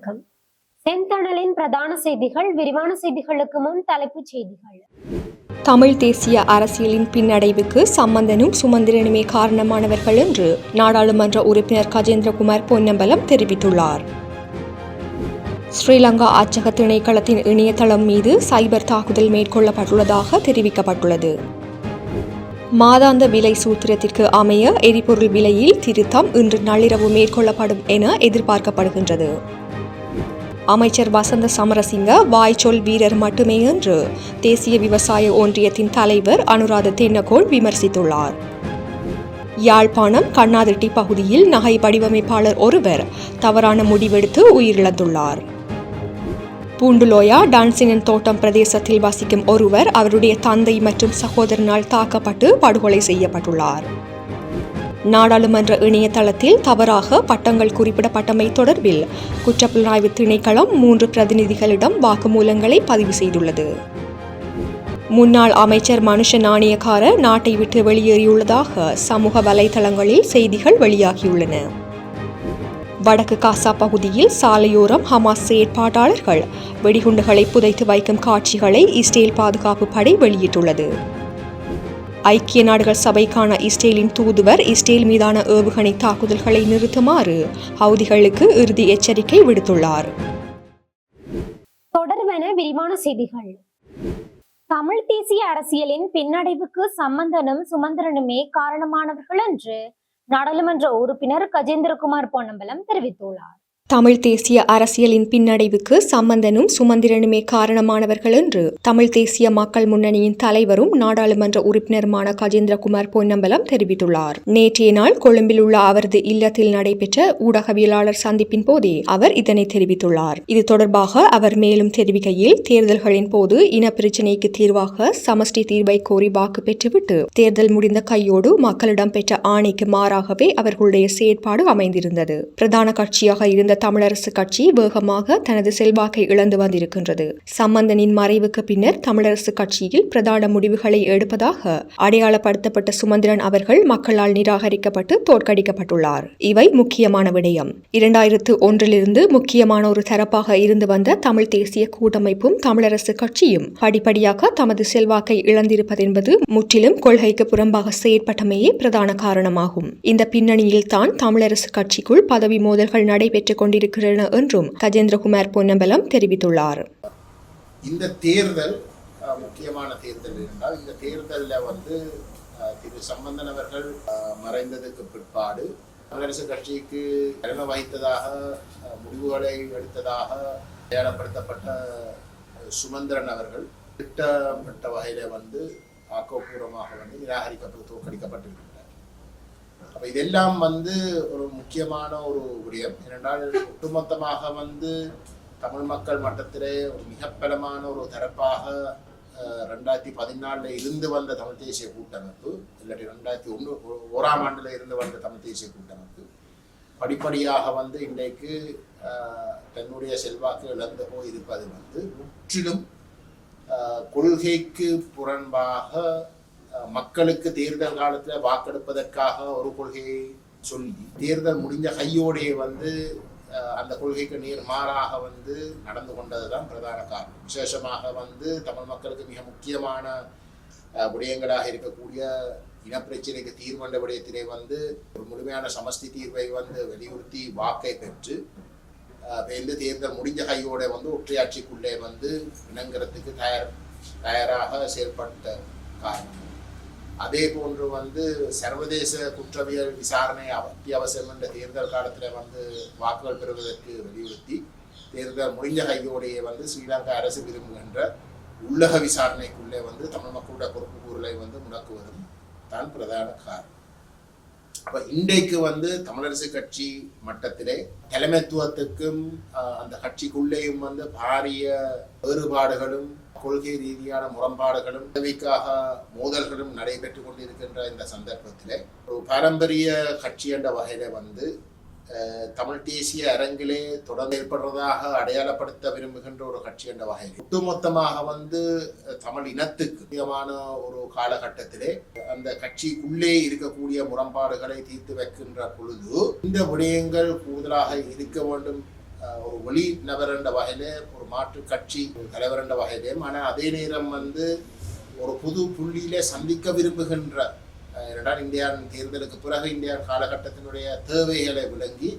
வணக்கம். செந்தணலின் பிரதான செய்திகள் விரிவான செய்திகளுக்கு முன் தலைப்புச் செய்திகள். தமிழ் தேசிய அரசியலின் பின்னடைவுக்கு சம்பந்தனும் சுமந்திரனுமே காரணமானவர்கள் என்று நாடாளுமன்ற உறுப்பினர் கஜேந்திரகுமார் பொன்னம்பலம் தெரிவித்துள்ளார். ஸ்ரீலங்கா அச்சக திணைக்களத்தின் இணையதளம் மீது சைபர் தாக்குதல் மேற்கொள்ளப்பட்டுள்ளதாக தெரிவிக்கப்பட்டுள்ளது. மாதாந்த விலை சூத்திரத்திற்கு அமைய எரிபொருள் விலையில் திருத்தம் இன்று நள்ளிரவு மேற்கொள்ளப்படும் என எதிர்பார்க்கப்படுகின்றது. அமைச்சர் வசந்த சமரசிங்க வாய்ச்சொல் வீரர் மட்டுமே என்று தேசிய விவசாய ஒன்றியத்தின் தலைவர் அனுராத தென்னகோள் விமர்சித்துள்ளார். யாழ்ப்பாணம் கண்ணாதிட்டி பகுதியில் நகை வடிவமைப்பாளர் ஒருவர் தவறான முடிவெடுத்து உயிரிழந்துள்ளார். பூண்டுலோயா டான்சினன் தோட்டம் பிரதேசத்தில் வசிக்கும் ஒருவர் அவருடைய தந்தை மற்றும் சகோதரனால் தாக்கப்பட்டு படுகொலை செய்யப்பட்டுள்ளார். நாடாளுமன்ற இணையதளத்தில் தவறாக பட்டங்கள் குறிப்பிடப்பட்டமை தொடர்பில் குற்றப்புலனாய்வு திணைக்களம் மூன்று பிரதிநிதிகளிடம் வாக்குமூலங்களை பதிவு செய்துள்ளது. முன்னாள் அமைச்சர் மனுஷ நாணயக்கார நாட்டை விட்டு வெளியேறியுள்ளதாக சமூக வலைதளங்களில் செய்திகள் வெளியாகியுள்ளன. வடக்கு காசா பகுதியில் சாலையோரம் ஹமாஸ் செயற்பாட்டாளர்கள் வெடிகுண்டுகளை புதைத்து வைக்கும் காட்சிகளை இஸ்ரேல் பாதுகாப்பு படை வெளியிட்டுள்ளது. ஐக்கிய நாடுகள் சபைக்கான இஸ்ரேலின் தூதுவர் இஸ்ரேல் மீதான ஏவுகணை தாக்குதல்களை நிறுத்துமாறு ஹவுதிகளுக்கு இறுதி எச்சரிக்கை விடுத்துள்ளார். தொடர்பென விரிவான செய்திகள். தமிழ் தேசிய அரசியலின் பின்னடைவுக்கு சம்பந்தனும் சுமந்திரனுமே காரணமானவர்கள் என்று நாடாளுமன்ற உறுப்பினர் கஜேந்திரகுமார் பொன்னம்பலம் தெரிவித்துள்ளார். தமிழ் தேசிய அரசியலின் பின்னடைவுக்கு சம்பந்தனும் சுமந்திரனுமே காரணமானவர்கள் என்று தமிழ் தேசிய மக்கள் முன்னணியின் தலைவரும் நாடாளுமன்ற உறுப்பினருமான கஜேந்திரகுமார் பொன்னம்பலம் தெரிவித்துள்ளார். நேற்றைய நாள் கொழும்பில் உள்ள அவரது இல்லத்தில் நடைபெற்ற ஊடகவியலாளர் சந்திப்பின் போதே அவர் இதனை தெரிவித்துள்ளார். இது தொடர்பாக அவர் மேலும் தெரிவிக்கையில் தேர்தல்களின் போது இன பிரச்சினைக்கு தீர்வாக சமஷ்டி தீர்வை கோரி வாக்கு பெற்றுவிட்டு தேர்தல் முடிந்த கையோடு மக்களிடம் பெற்ற ஆணைக்கு மாறாகவே அவர்களுடைய செயற்பாடு அமைந்திருந்தது. பிரதான கட்சியாக இருந்த தமிழரசு கட்சி வேகமாக தனது செல்வாக்கை இழந்து வந்திருக்கின்றது. சம்பந்தனின் மறைவுக்கு பின்னர் தமிழரசு கட்சியில் பிரதான முடிவுகளை எடுப்பதாக அடையாளப்படுத்தப்பட்ட சுமந்திரன் அவர்கள் மக்களால் நிராகரிக்கப்பட்டு தோற்கடிக்கப்பட்டுள்ளார். இவை முக்கியமான விடயம். இரண்டாயிரத்து ஒன்றிலிருந்து முக்கியமான ஒரு தரப்பாக இருந்து வந்த தமிழ் தேசிய கூட்டமைப்பும் தமிழரசு கட்சியும் படிப்படியாக தமது செல்வாக்கை இழந்திருப்பதென்பது முற்றிலும் கொள்கைக்கு புறம்பாக செயற்பட்டமையே பிரதான காரணமாகும். இந்த பின்னணியில் தான் தமிழரசு கட்சிக்குள் பதவி மோதல்கள் நடைபெற்றுக் கொண்டிருக்கின்றன என்றும் கஜேந்திரகுமார் பொன்னம்பலம் தெரிவித்துள்ளார். இந்த தேர்தல் முக்கியமான தேர்தல் என்றால் இந்த தேர்தலில் வந்து திரு சம்பந்தன் அவர்கள் மறைந்ததுக்கு பிற்பாடு தமிழரசு கட்சிக்கு தலைமை வகித்ததாக முடிவுகளை எடுத்ததாக அடையாளப்படுத்தப்பட்ட சுமந்திரன் அவர்கள் திட்டமிட்ட வகையில வந்து ஆக்கப்பூர்வமாக வந்து நிராகரிக்கப்பட்டு தோற்கடிக்கப்பட்டிருக்கிறார் அப்ப இதெல்லாம் வந்து ஒரு முக்கியமான ஒரு விடயம். ஏனென்றால் ஒட்டுமொத்தமாக வந்து தமிழ் மக்கள் மட்டத்திலே ஒரு மிக பலமான ஒரு தரப்பாக ரெண்டாயிரத்தி பதினாலில் இருந்து வந்த தமிழ் தேசிய கூட்டமைப்பு இல்லாட்டி ரெண்டாயிரத்தி ஒன்று ஓராம் ஆண்டில் இருந்து வந்த தமிழ் தேசிய கூட்டமைப்பு படிப்படியாக வந்து இன்றைக்கு தன்னுடைய செல்வாக்கு இழந்து போய் இருப்பது வந்து முற்றிலும் கொள்கைக்கு புறம்பாக மக்களுக்கு தேர்தல் காலத்தில் வாக்கெடுப்பதற்காக ஒரு கொள்கையை சொல்லி தேர்தல் முடிஞ்ச கையோடையே வந்து அந்த கொள்கைக்கு நேர் மாறாக வந்து நடந்து கொண்டது தான் பிரதான காரணம். விசேஷமாக வந்து தமிழ் மக்களுக்கு மிக முக்கியமான விடயங்களாக இருக்கக்கூடிய இனப்பிரச்சனைக்கு தீர்வண்ட விடயத்திலே வந்து ஒரு முழுமையான சமஸ்தி தீர்வை வந்து வலியுறுத்தி வாக்கை பெற்று அஹ், வெந்து தேர்தல் முடிஞ்ச கையோட வந்து ஒற்றையாட்சிக்குள்ளே வந்து இணங்குறதுக்கு தயார் தயாராக செயல்பட்ட காரணம். அதே போன்று வந்து சர்வதேச குற்றவியல் விசாரணை அத்தியாவசியம் என்ற தேர்தல் காலத்தில் வந்து வாக்குகள் பெறுவதற்கு வலியுறுத்தி தேர்தல் முடிஞ்ச கையோடையே வந்து ஸ்ரீலங்கா அரசு விரும்புகின்ற உள்ளக விசாரணைக்குள்ளே வந்து தமிழ் மக்களுடைய பொறுப்பு கூறலை வந்து முடக்குவதும் தான் பிரதான காரணம். அப்போ இன்றைக்கு வந்து தமிழரசு கட்சி மட்டத்திலே தலைமைத்துவத்துக்கும் அந்த கட்சிக்குள்ளேயும் வந்து பாரிய வேறுபாடுகளும் கொள்கை ரீதியான முரண்பாடுகளும் பதவிக்காக மோதல்களும் நடைபெற்று கொண்டிருக்கின்ற இந்த சந்தர்ப்பத்திலே ஒரு பாரம்பரிய கட்சி என்ற வகையில வந்து தமிழ் தேசிய அரங்கிலே தொடர்ந்து ஏற்படுறதாக அடையாளப்படுத்த விரும்புகின்ற ஒரு கட்சி என்ற வகையில் ஒட்டுமொத்தமாக வந்து தமிழ் இனத்துக்கு முக்கியமான ஒரு காலகட்டத்திலே அந்த கட்சிக்குள்ளே இருக்கக்கூடிய முரண்பாடுகளை தீர்த்து வைக்கின்ற பொழுது இந்த விடயங்கள் கூடுதலாக இருக்க வேண்டும் ஒரு ஒளி நபர் என்ற வகையிலே ஒரு மாற்று கட்சி தலைவர் என்ற வகையிலேயும் ஆனால் அதே நேரம் வந்து ஒரு புது புள்ளியிலே சந்திக்க விரும்புகின்ற இரண்டாம் இந்தியாவின் தேர்தலுக்கு பிறகு இந்தியா காலகட்டத்தினுடைய தேவைகளை விளங்கி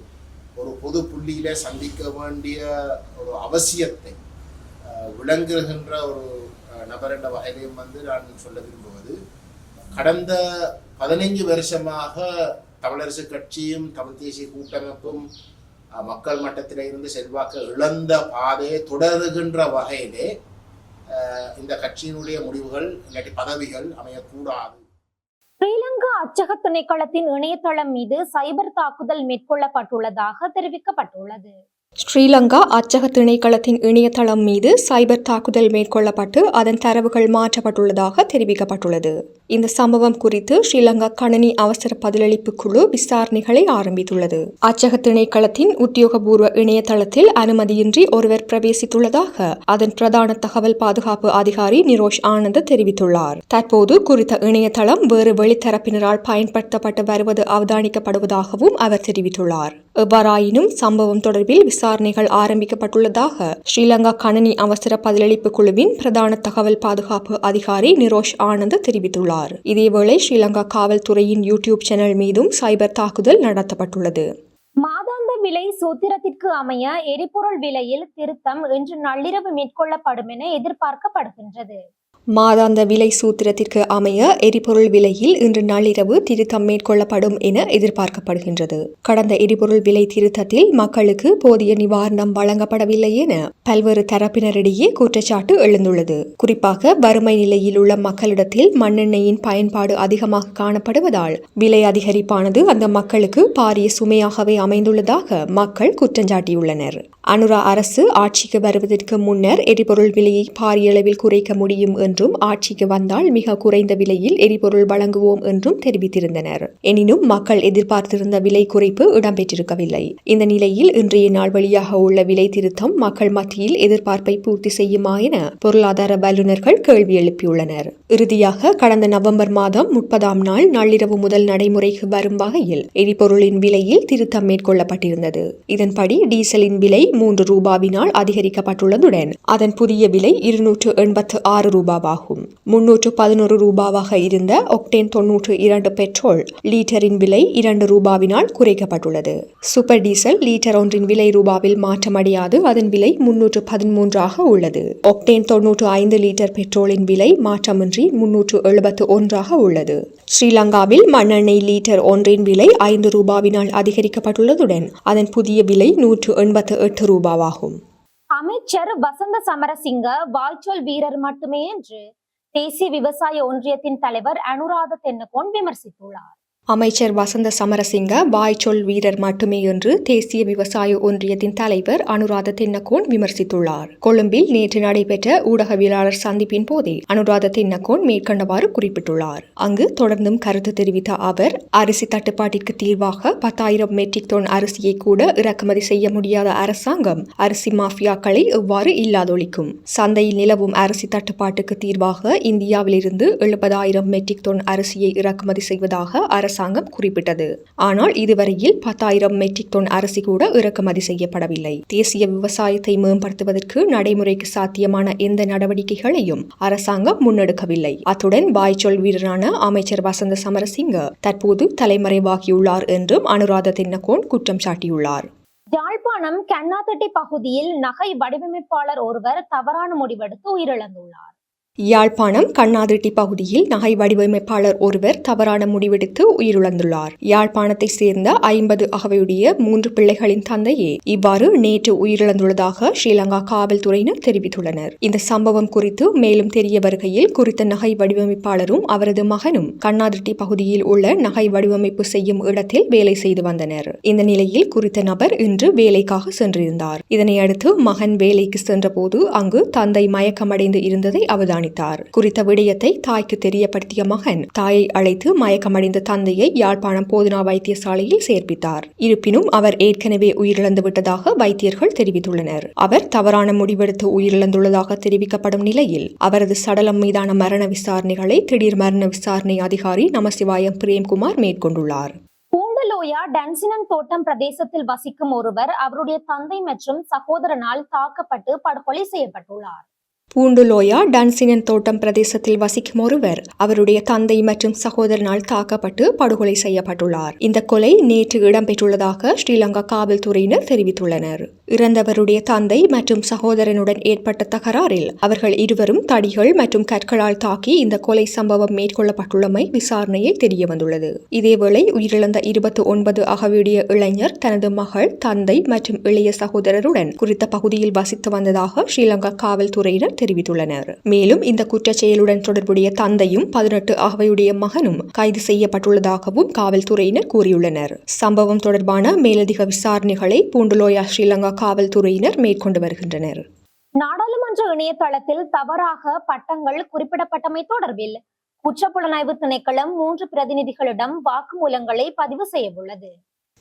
ஒரு பொது புள்ளியிலே சந்திக்க வேண்டிய ஒரு அவசியத்தை விளங்குகின்ற ஒரு நபர் என்ற வகையிலையும் வந்து நான் சொல்ல விரும்புவது கடந்த பதினைஞ்சு வருஷமாக தமிழரசு கட்சியும் தமிழ் தேசிய கூட்டமைப்பும் மக்கள் மட்டத்திலே இருந்து செல்வாக்கு இழந்த பாதையை தொடருகின்ற வகையிலே இந்த கட்சியினுடைய முடிவுகள் இல்லாட்டி பதவிகள் அமையக்கூடாது. ஸ்ரீலங்கா அச்சக திணைக்களத்தின் இணையதளம் மீது சைபர் தாக்குதல் மேற்கொள்ளப்பட்டுள்ளதாக தெரிவிக்கப்பட்டுள்ளது. ஸ்ரீலங்கா அச்சக திணைக்களத்தின் இணையதளம் மீது சைபர் தாக்குதல் மேற்கொள்ளப்பட்டு அதன் தரவுகள் மாற்றப்பட்டுள்ளதாக தெரிவிக்கப்பட்டுள்ளது. இந்த சம்பவம் குறித்து ஸ்ரீலங்கா கணனி அவசர பதிலளிப்பு குழு விசாரணைகளை ஆரம்பித்துள்ளது. அச்சக திணைக்களத்தின் உத்தியோகபூர்வ இணையதளத்தில் அனுமதியின்றி ஒருவர் பிரவேசித்துள்ளதாக அதன் பிரதான தகவல் பாதுகாப்பு அதிகாரி நிரோஷ் ஆனந்த் தெரிவித்துள்ளார். தற்போது குறித்த இணையதளம் வேறு வெளித்தரப்பினரால் பயன்படுத்தப்பட்டு வருவது அவதானிக்கப்படுவதாகவும் அவர் தெரிவித்துள்ளார். எவ்வாறாயினும் சம்பவம் தொடர்பில் விசாரணைகள் ஆரம்பிக்கப்பட்டுள்ளதாக ஸ்ரீலங்கா கணனி அவசர பதிலளிப்பு குழுவின் பிரதான தகவல் பாதுகாப்பு அதிகாரி நிரோஷ் ஆனந்த் தெரிவித்துள்ளார். இதேவேளை ஸ்ரீலங்கா காவல்துறையின் யூடியூப் சேனல் மீதும் சைபர் தாக்குதல் நடத்தப்பட்டுள்ளது. மாதாந்த விலை சூத்திரத்திற்கு அமைய எரிபொருள் விலையில் திருத்தம் இன்று நள்ளிரவு மேற்கொள்ளப்படும் என எதிர்பார்க்கப்படுகின்றது. மாதாந்த விலை சூத்திரத்திற்கு அமைய எரிபொருள் விலையில் இன்று நள்ளிரவு திருத்தம் மேற்கொள்ளப்படும் என எதிர்பார்க்கப்படுகின்றது. கடந்த எரிபொருள் விலை திருத்தத்தில் மக்களுக்கு போதிய நிவாரணம் வழங்கப்படவில்லை என பல்வேறு தரப்பினரிடையே குற்றச்சாட்டு எழுந்துள்ளது. குறிப்பாக வறுமை நிலையில் உள்ள மக்களிடத்தில் மண்ணெண்ணெயின் பயன்பாடு அதிகமாக காணப்படுவதால் விலை அதிகரிப்பானது அந்த மக்களுக்கு பாரிய சுமையாகவே அமைந்துள்ளதாக மக்கள் குற்றஞ்சாட்டியுள்ளனர் அனுரா அரசு ஆட்சிக்கு வருவதற்கு முன்னர் எரிபொருள் விலையை பாரிய அளவில் குறைக்க முடியும் என்றும் ஆட்சிக்கு வந்தால் மிக குறைந்த விலையில் எரிபொருள் வழங்குவோம் என்றும் தெரிவித்திருந்தனர். எனினும் மக்கள் எதிர்பார்த்திருந்த விலை குறைப்பு இடம்பெற்றிருக்கவில்லை. இந்த நிலையில் இன்றைய நாள் வழியாக உள்ள விலை திருத்தம் மக்கள் மத்தியில் எதிர்பார்ப்பை பூர்த்தி செய்யுமா என பொருளாதார வல்லுநர்கள் கேள்வி எழுப்பியுள்ளனர். இறுதியாக கடந்த நவம்பர் மாதம் முப்பதாம் நாள் நள்ளிரவு முதல் நடைமுறைக்கு வரும் வகையில் எரிபொருளின் விலையில் திருத்தம் மேற்கொள்ளப்பட்டிருந்தது. இதன்படி டீசலின் விலை மூன்று ரூபாவினால் அதிகரிக்கப்பட்டுள்ளதுடன் அதன் புதிய விலை இருநூற்று எண்பத்து ஆறு ரூபாவாகும். முன்னூற்று பதினோரு ரூபாவாக இருந்த ஒக்டேன் தொன்னூற்று இரண்டு பெட்ரோல் லீட்டரின் விலை இரண்டு ரூபாவினால் குறைக்கப்பட்டுள்ளது. சூப்பர் டீசல் லீட்டர் ஒன்றின் விலை ரூபாவில் மாற்றமடையாது அதன் விலை முன்னூற்று பதிமூன்றாக உள்ளது. ஒக்டேன் தொன்னூற்று ஐந்து லிட்டர் பெட்ரோலின் விலை மாற்றமின்றி முன்னூற்று எழுபத்து ஒன்றாக உள்ளது. ஸ்ரீலங்காவில் மண்ணெண்ணெய் லீட்டர் ஒன்றின் விலை ஐந்து ரூபாவினால் அதிகரிக்கப்பட்டுள்ளதுடன் அதன் புதிய விலை நூற்று எண்பத்து எட்டு ரூபாவாகும் அமைச்சர் வசந்த சமரசிங்க வாய்ச்சொல் வீரர் மட்டுமே என்று தேசிய விவசாய ஒன்றியத்தின் தலைவர் அனுராத தென்னகோன் விமர்சித்துள்ளார். அமைச்சர் வசந்த சமரசிங்க வாய்ச்சொல் வீரர் மட்டுமே என்று தேசிய விவசாய ஒன்றியத்தின் தலைவர் அனுராத தென்னக்கோன் விமர்சித்துள்ளார். கொழும்பில் நேற்று நடைபெற்ற ஊடகவியலாளர் சந்திப்பின் போதே அனுராத தென்னக்கோன் மேற்கண்டவாறு குறிப்பிட்டுள்ளார். அங்கு தொடர்ந்தும் கருத்து தெரிவித்த அவர் அரிசி தட்டுப்பாட்டிற்கு தீர்வாக பத்தாயிரம் மெட்ரிக் டன் அரிசியை கூட இறக்குமதி செய்ய முடியாத அரசாங்கம் அரிசி மாஃபியாக்களை எவ்வாறு இல்லாதொழிக்கும்? சந்தையில் நிலவும் அரிசி தட்டுப்பாட்டுக்கு தீர்வாக இந்தியாவிலிருந்து எழுபதாயிரம் மெட்ரிக் டன் அரிசியை இறக்குமதி செய்வதாக அரசு அரசாங்கம் குறிப்பிட்டது. ஆனால் இதுவரையில் பத்தாயிரம் மெட்ரிக் டன் அரிசி கூட இறக்குமதி செய்யப்படவில்லை. தேசிய விவசாயத்தை மேம்படுத்துவதற்கு நடைமுறைக்கு சாத்தியமான எந்த நடவடிக்கைகளையும் அரசாங்கம் முன்னெடுக்கவில்லை. அத்துடன் வாய்ச்சொல் வீரரான அமைச்சர் வசந்த சமரசிங்க தற்போது தலைமறைவாகியுள்ளார் என்றும் அனுராத தென்னகோன் குற்றம் சாட்டியுள்ளார். யாழ்ப்பாணம் கண்ணாத்தட்டி பகுதியில் நகை வடிவமைப்பாளர் ஒருவர் தவறான முடிவெடுத்து உயிரிழந்துள்ளார். யாழ்ப்பாணம் கண்ணாதிட்டி பகுதியில் நகை வடிவமைப்பாளர் ஒருவர் தவறான முடிவெடுத்து உயிரிழந்துள்ளார். யாழ்ப்பாணத்தை சேர்ந்த ஐம்பது அகவையுடைய மூன்று பிள்ளைகளின் தந்தையே இவ்வாறு நேற்று உயிரிழந்துள்ளதாக ஸ்ரீலங்கா காவல்துறையினர் தெரிவித்துள்ளனர். இந்த சம்பவம் குறித்து மேலும் தெரிய வருகையில் குறித்த நகை வடிவமைப்பாளரும் அவரது மகனும் கண்ணாதிட்டி பகுதியில் உள்ள நகை வடிவமைப்பு செய்யும் இடத்தில் வேலை செய்து வந்தனர். இந்த நிலையில் குறித்த நபர் இன்று வேலைக்காக சென்றிருந்தார். இதனையடுத்து மகன் வேலைக்கு சென்றபோது அங்கு தந்தை மயக்கமடைந்து இருந்ததை அவதான் கண்காணித்தார் குறித்த விடயத்தை தாய்க்கு தெரியப்படுத்திய மகன் தாயை அழைத்து மயக்கமடைந்த தந்தையை யாழ்ப்பாணம் போதனா வைத்தியசாலையில் சேர்ப்பித்தார். இருப்பினும் அவர் ஏற்கனவே உயிரிழந்து விட்டதாக வைத்தியர்கள் தெரிவித்துள்ளனர். அவர் தவறான முடிவெடுத்து உயிரிழந்துள்ளதாக தெரிவிக்கப்படும் நிலையில் அவரது சடலம் மீதான மரண விசாரணைகளை திடீர் மரண விசாரணை அதிகாரி நமசிவாயம் பிரேம்குமார் மேற்கொண்டுள்ளார். பூண்டலோயா டன்சினன் தோட்டம் பிரதேசத்தில் வசிக்கும் ஒருவர் அவருடைய தந்தை மற்றும் சகோதரனால் தாக்கப்பட்டு படுகொலை செய்யப்பட்டுள்ளார். பூண்டுலோயா டன்சினன் தோட்டம் பிரதேசத்தில் வசிக்கும் ஒருவர். அவருடைய தந்தை மற்றும் சகோதரனால் தாக்கப்பட்டு படுகொலை செய்யப்பட்டுள்ளார். இந்த கொலை நேற்று இடம்பெற்றுள்ளதாக ஸ்ரீலங்கா காவல்துறையினர் தெரிவித்துள்ளனர். இறந்தவருடைய தந்தை மற்றும் சகோதரனுடன் ஏற்பட்ட தகராறில் அவர்கள் இருவரும் தடிகள் மற்றும் கற்களால் தாக்கி இந்த கொலை சம்பவம் மேற்கொள்ளப்பட்டுள்ளமை விசாரணையில் தெரியவந்துள்ளது. இதேவேளை உயிரிழந்த இருபத்தி ஒன்பது அகவிடைய இளைஞர் தனது மகள் தந்தை மற்றும் இளைய சகோதரருடன் குறித்த பகுதியில் வசித்து வந்ததாக ஸ்ரீலங்கா காவல்துறையினர் தெரிவித்துள்ளனர். மேலும் இந்த குற்றச்செயலுடன் தொடர்புடைய தந்தையும் பதினெட்டு அகவையுடைய மகனும் கைது செய்யப்பட்டுள்ளதாகவும் காவல்துறையினர் கூறியுள்ளனர். சம்பவம் தொடர்பான மேலதிக விசாரணைகளை பூண்டுலோயா ஸ்ரீலங்கா காவல்துறையினர் மேற்கொண்டு வருகின்றனர். நாடாளுமன்ற இணையதளத்தில் தவறாக பட்டங்கள் குறிப்பிடப்பட்டமை தொடர்பில் குற்றப்புலனாய்வு திணைக்களம் மூன்று பிரதிநிதிகளிடம் வாக்குமூலங்களை பதிவு செய்யவுள்ளது.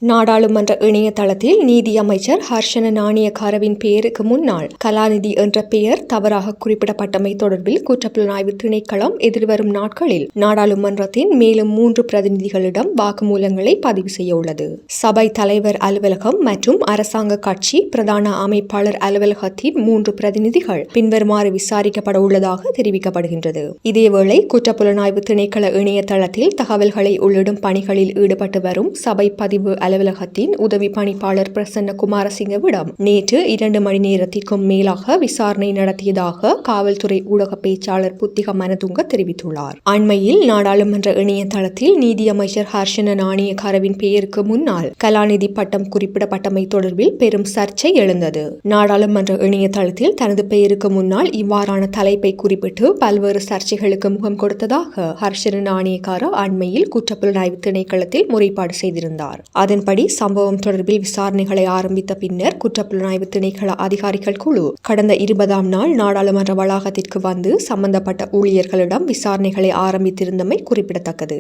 நாடாளுமன்ற இணையதளத்தில் நீதி அமைச்சர் ஹர்ஷன நாணயக்காரவின் பெயருக்கு முன்னால் கலாநிதி என்ற பெயர் தவறாக குறிப்பிடப்பட்டமை தொடர்பில் குற்றப்புலனாய்வு திணைக்களம் எதிர்வரும் நாட்களில் நாடாளுமன்றத்தின் மேலும் மூன்று பிரதிநிதிகளிடம் வாக்குமூலங்களை பதிவு செய்ய உள்ளது. சபை தலைவர் அலுவலகம் மற்றும் அரசாங்க கட்சி பிரதான அமைப்பாளர் அலுவலகத்தின் மூன்று பிரதிநிதிகள் பின்வருமாறு விசாரிக்கப்பட உள்ளதாக தெரிவிக்கப்படுகின்றது. இதேவேளை குற்றப்புலனாய்வு திணைக்கள இணையதளத்தில் தகவல்களை உள்ளிடும் பணிகளில் ஈடுபட்டு வரும் சபை பதிவு அலுவலகத்தின் உதவி பணிப்பாளர் பிரசன்ன குமாரசிங்கவிடம் நேற்று இரண்டு மணி நேரத்திற்கும் மேலாக விசாரணை நடத்தியதாக காவல்துறை ஊடக பேச்சாளர் புத்திக மனதுங்க தெரிவித்துள்ளார். அண்மையில் நாடாளுமன்ற இணையதளத்தில் நீதியமைச்சர் ஹர்ஷன நாணயக்காரவின் பெயருக்கு முன்னால் கலாநிதி பட்டம் குறிப்பிடப்பட்டமை தொடர்பில் பெரும் சர்ச்சை எழுந்தது. நாடாளுமன்ற இணையதளத்தில் தனது பெயருக்கு முன்னால் இவ்வாறான தலைப்பை குறிப்பிட்டு பல்வேறு சர்ச்சைகளுக்கு முகம் கொடுத்ததாக ஹர்ஷன நாணயக்கார அண்மையில் குற்றப்புலனாய்வு திணைக்களத்தில் முறைப்பாடு செய்திருந்தார். அதன்படி சம்பவம் தொடர்பில் விசாரணைகளை ஆரம்பித்த பின்னர் குற்றப்புலனாய்வு திணைக்கள அதிகாரிகள் குழு கடந்த இருபதாம் நாள் நாடாளுமன்ற வளாகத்திற்கு வந்து சம்பந்தப்பட்ட ஊழியர்களிடம் விசாரணைகளை ஆரம்பித்திருந்தமை குறிப்பிடத்தக்கது.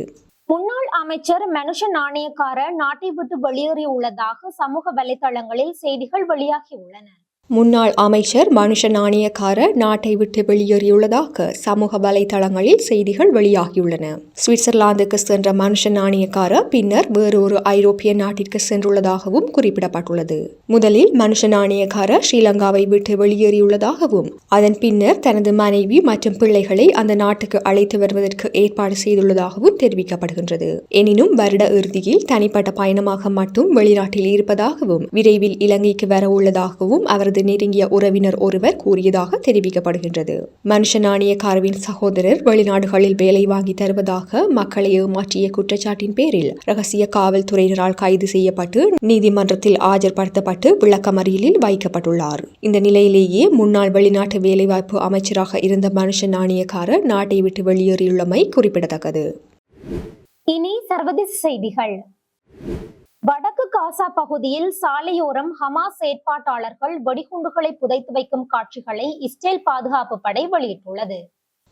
முன்னாள் அமைச்சர் மனுஷ நாணயக்கார நாட்டை விட்டு வெளியேறியுள்ளதாக சமூக வலைதளங்களில் செய்திகள் வெளியாகியுள்ளன முன்னாள் அமைச்சர் மனுஷ நாணயக்கார நாட்டை விட்டு வெளியேறியுள்ளதாக சமூக வலைதளங்களில் செய்திகள் வெளியாகியுள்ளன. சுவிட்சர்லாந்துக்கு சென்ற மனுஷ நாணயக்கார பின்னர் வேறொரு ஐரோப்பிய நாட்டிற்கு சென்றுள்ளதாகவும் குறிப்பிடப்பட்டுள்ளது. முதலில் மனுஷ நாணயக்கார ஸ்ரீலங்காவை விட்டு வெளியேறியுள்ளதாகவும் அதன் பின்னர் தனது மனைவி மற்றும் பிள்ளைகளை அந்த நாட்டுக்கு அழைத்து வருவதற்கு ஏற்பாடு செய்துள்ளதாகவும் தெரிவிக்கப்படுகின்றது. எனினும் வருட இறுதியில் தனிப்பட்ட பயணமாக மட்டும் வெளிநாட்டில் இருப்பதாகவும் விரைவில் இலங்கைக்கு வர உள்ளதாகவும் அவரது நெருங்கிய உறவினர் ஒருவர் கூறியதாக தெரிவிக்கப்படுகின்றது. மனுஷனானிய நாணயக்காரவின் சகோதரர் வெளிநாடுகளில் வேலை வாங்கி தருவதாக மக்களை ஏமாற்றிய குற்றச்சாட்டின் பேரில் ரகசிய காவல்துறையினரால் கைது செய்யப்பட்டு நீதிமன்றத்தில் ஆஜர்படுத்தப்பட்டு விளக்கமறியலில் வைக்கப்பட்டுள்ளார். இந்த நிலையிலேயே முன்னாள் வெளிநாட்டு வேலைவாய்ப்பு அமைச்சராக இருந்த மனுஷன் நாணயக்காரர் நாட்டை விட்டு வெளியேறியுள்ளமை குறிப்பிடத்தக்கது. இனி சர்வதேச செய்திகள். வடக்கு காசா பகுதியில் சாலையோரம் ஹமாஸ் ஏற்பாட்டாளர்கள் வெடிகுண்டுகளை புதைத்து வைக்கும் காட்சிகளை இஸ்ரேல் பாதுகாப்பு படை வெளியிட்டுள்ளது.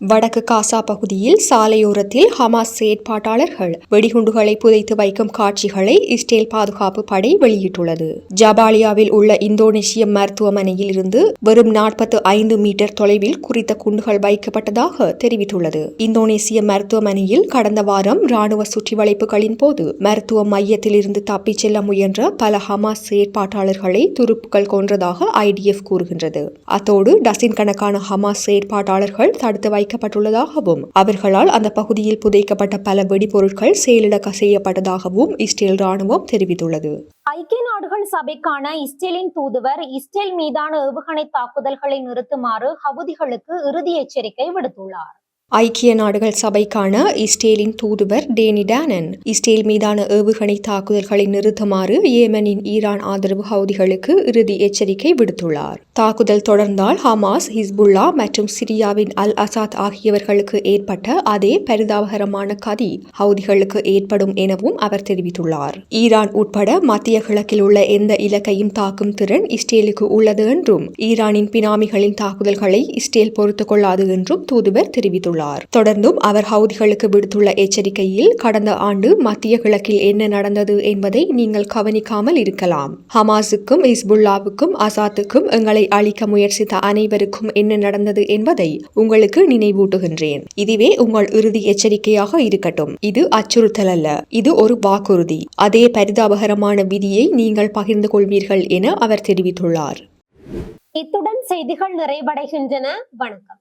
வடக்கு காசா பகுதியில் சாலையோரத்தில் ஹமாஸ் செயற்பாட்டாளர்கள் வெடிகுண்டுகளை புதைத்து வைக்கும் காட்சிகளை இஸ்ரேல் பாதுகாப்பு படை வெளியிட்டுள்ளது. ஜபாலியாவில் உள்ள இந்தோனேசிய மருத்துவமனையில் இருந்து வெறும் நாற்பத்து ஐந்து மீட்டர் தொலைவில் குறித்த குண்டுகள் வைக்கப்பட்டதாக தெரிவித்துள்ளது. இந்தோனேசிய மருத்துவமனையில் கடந்த வாரம் ராணுவ சுற்றிவளைப்புகளின் போது மருத்துவ மையத்தில் இருந்து தப்பிச் செல்ல முயன்ற பல ஹமாஸ் செயற்பாட்டாளர்களை துருப்புக்கள் கொன்றதாக ஐடிஎஃப் கூறுகின்றது. அத்தோடு டசின் கணக்கான ஹமாஸ் செயற்பாட்டாளர்கள் தடுத்து வைக்க பாதிக்கப்பட்டுள்ளதாகவும் அவர்களால் அந்த பகுதியில் புதைக்கப்பட்ட பல வெடிபொருட்கள் செயலிழக்க செய்யப்பட்டதாகவும் இஸ்ரேல் ராணுவம் தெரிவித்துள்ளது. ஐக்கிய நாடுகள் சபைக்கான இஸ்ரேலின் தூதுவர் இஸ்ரேல் மீதான ஏவுகணை தாக்குதல்களை நிறுத்துமாறு ஹவுதிகளுக்கு இறுதி எச்சரிக்கை விடுத்துள்ளார். ஐக்கிய நாடுகள் சபைக்கான இஸ்ரேலின் தூதுவர் டேனி டேனன். இஸ்ரேல் மீதான ஏவுகணை தாக்குதல்களை நிறுத்துமாறு ஏமனின் ஈரான் ஆதரவு ஹவுதிகளுக்கு இறுதி எச்சரிக்கை விடுத்துள்ளார். தாக்குதல் தொடர்ந்தால் ஹமாஸ் ஹிஸ்புல்லா மற்றும் சிரியாவின் அல் அசாத் ஆகியவர்களுக்கு ஏற்பட்ட அதே பரிதாபகரமான கதி ஹவுதிகளுக்கு ஏற்படும் எனவும் அவர் தெரிவித்துள்ளார். ஈரான் உட்பட மத்திய கிழக்கில் உள்ள எந்த இலக்கையும் தாக்கும் திறன் இஸ்ரேலுக்கு உள்ளது என்றும் ஈரானின் பினாமிகளின் தாக்குதல்களை இஸ்ரேல் பொறுத்துக் கொள்ளாது என்றும் தூதுவர் தெரிவித்துள்ளார். தெரிவித்துள்ளார் தொடர்ந்தும் அவர் ஹவுதிகளுக்கு விடுத்துள்ள எச்சரிக்கையில் கடந்த ஆண்டு மத்திய கிழக்கில் என்ன நடந்தது என்பதை நீங்கள் கவனிக்காமல் இருக்கலாம். ஹமாஸுக்கும் இஸ்புல்லாவுக்கும் அசாத்துக்கும் எங்களை அழிக்க முயற்சித்த அனைவருக்கும் என்ன நடந்தது என்பதை உங்களுக்கு நினைவூட்டுகின்றேன். இதுவே உங்கள் இறுதி எச்சரிக்கையாக இருக்கட்டும். இது அச்சுறுத்தல் அல்ல. இது ஒரு வாக்குறுதி. அதே பரிதாபகரமான விதியை நீங்கள் பகிர்ந்து கொள்வீர்கள் என அவர் தெரிவித்துள்ளார். இத்துடன் செய்திகள் நிறைவடைகின்றன. வணக்கம்.